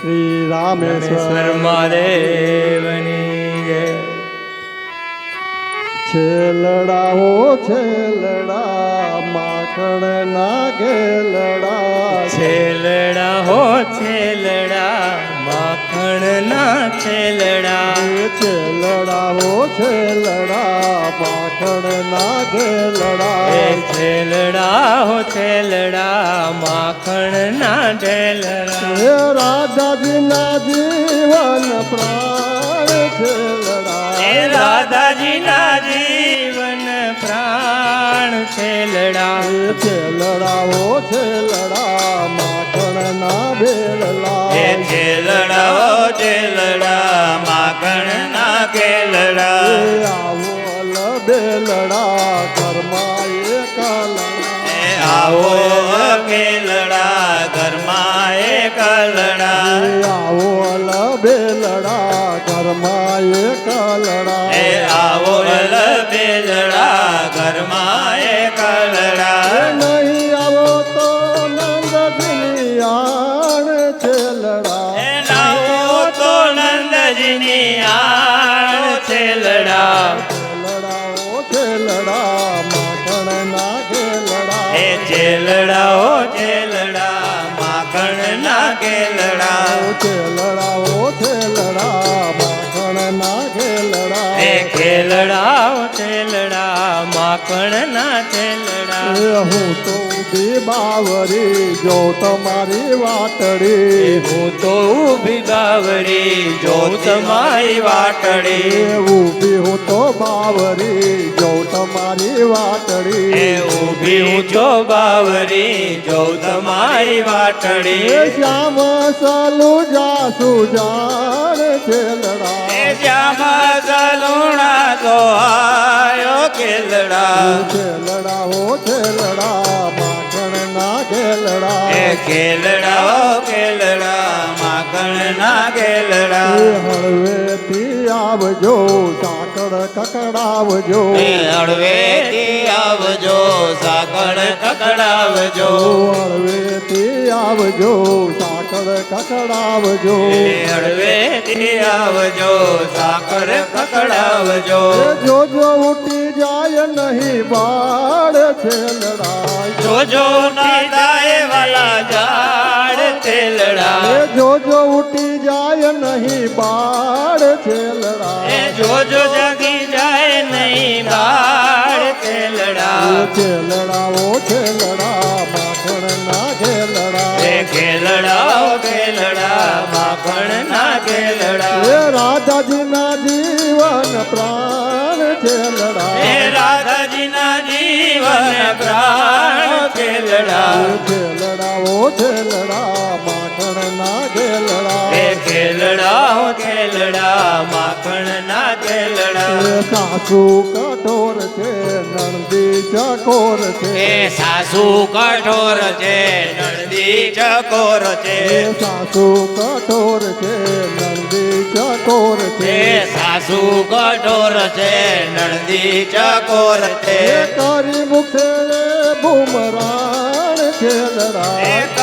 શ્રી રામેશ્વર મહાદેવની જય. છેલડા હો છેલડા માખણ ના ઘેલડા છેલડા હો છેલડા માખણ ના છેલડા. એ છેલડા હો છેલડા માખણ ના એ ઘેલડા છેલડા હો છેલડા માખણ ના ઢેલડા રાધાજીના જીવન પ્રાણ છેલડા. રાધાજીના જીવન પ્રાણ છેલડા. એ છેલડા માખણના છેલડા માખણ ના ભેળલા એ છેલડા ઓ છેલડા માખણ ના કેલડા આવો બેલડા ઘરમાં એકલડા આવો કેલડા. ઘરમાં એ કલડા આવો બેલડા, ઘરમાં એકલડા નંદજીની આણ છેલડા છેલડા ઓ છેલડા માખણ ના માખણ કેલડા છેલડા ઓ છેલડા માખણ ના ખેલડા એ ખેલડા ઓ માખણ ના છેલડા એ હું તો ઊભી બાવરે જો તમારી વાટડે. હું તો ઊભી બાવરે જો તમારી વાટડે. ઊભી હું તો બાવરે જો તમારી વાટડે. ઊભી હું તો બાવરે જો તમારી વાટડે. શ્યામ સલુ જાસુ જાણ છેલડા એ શ્યામ સલુણા તો આયો કેલડા છેલડા હો છેલડા માખણ ના ખેલડા એ કેલડા ઓ કેલડા માખણ ના એ કેલડા હળવેથી આવજો સાકળ કકડાવજો. એ હળવેથી આવજો સાકળ કકડાવજો. હળવેથી આવજો સાકળ કકડાવજો એ હળવેથી આવજો સાકર કકડાવજો એ જોજો ઉઠી જાય નહીં બાળ છેલડા જોજો ના દાય વાલા ઝાડ તેલડા એ જોજો ઉઠી જાય નહીં બાળ છેલડા એ જોજો જગી જાય નહીં બાળ તેલડા એ છેલડા ઓ છેલડા માખણ ના ખેલડા એ ખેલડા ઓ ખેલડા માખણ ના ખેલડા એ રાધાજીના જીવન પ્રાણ છેલડા રાધાજી ના જીવન પ્રાણ ખેલડા એ છેલડા ઓ છેલડા ખેલડા ઓ ખેલડા. માખણ ના ખેલડા એ સાસુ કઠોર છે નણદી ચકોર છે. સાસુ કઠોર છે નંદી ચકોર છે. સાસુ કઠોર છે નણદી ચકોર છે. સાસુ કઠોર છે નંદી ચકોર છે. કરી મુખે બુમરાણ છેલડા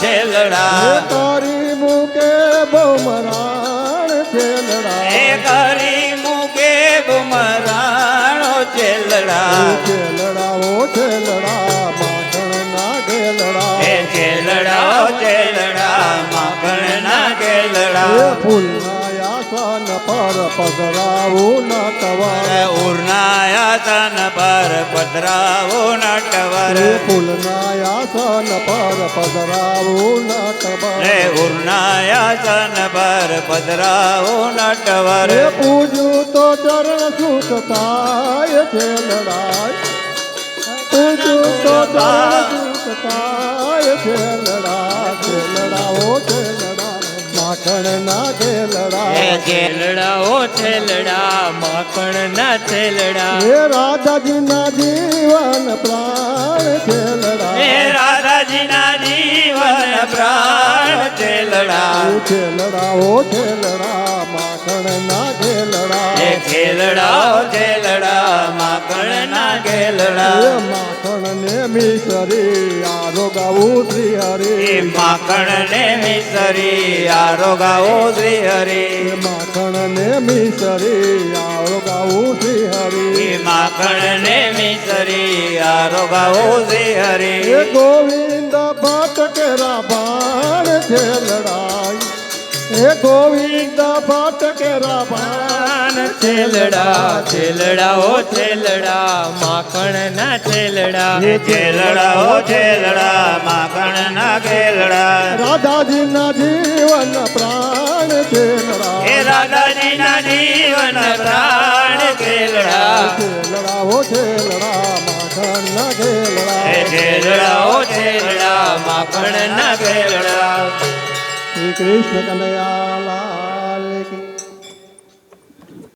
છેલડા તારી મૂકે બુમરાણ છેલડા એ તારી મૂકે બુમરાણો છેલડા છેલડા ઓ છેલડા માખણ ના ઘેલડા એ છેલડા છેલડા માખણ ના આસન પર પધરાવું નટવર ઉર્નાયાસન પર પધરાવો નટવર આસન પર પધરાવો નટવર રે ઉરનાયાસન પર પધરાવો નટવર પૂજું તો ચરણ સુખ થાય છે લડાઈ પૂજું તો ચરણ સુખ થાય છે લડા છે લડાઓ છે માખણ ના થેલડા. એ થેલડા ઓ છેલડા માખણ ના છેલડા એ રાધાજીના જીવન પ્રાણ થેલડા. હે હે રાધાજીના જીવન પ્રાણ થેલડા. છે લડા ઓ છે માખણ ના હે છેલડા છેલડા માખણના એ ઘેલડા માખણ ને મિસરી આરોગાવું શ્રી હરે માખણ ને મિસરી આરોગાઓ શ્રી હરે માખણ ને મિસરી આરોગાવું શ્રી હરે માખણ ને મિસરી આરોગાઓ શ્રી હરે ગોવિંદ ભટ્ટ કેરા બાણ છે લડાઈ ગોવિંદ ભટ્ટ કેરા બાણ છેલડા થેલડા ઓ થેલડા માખણ ના થેલડા. એ છેલડા ઓ છેલડા માખણના ઘેલડા રાધાજીના જીવન પ્રાણ છે એ રાધાજીના જીવન પ્રાણ થેલડા. થેલડા ઓ થેલડા માખણ ના એ ખેલડા છેલડા ઓ છેલડા માખણના ઘેલડા શ્રી કૃષ્ણ કનૈયા લાલ કી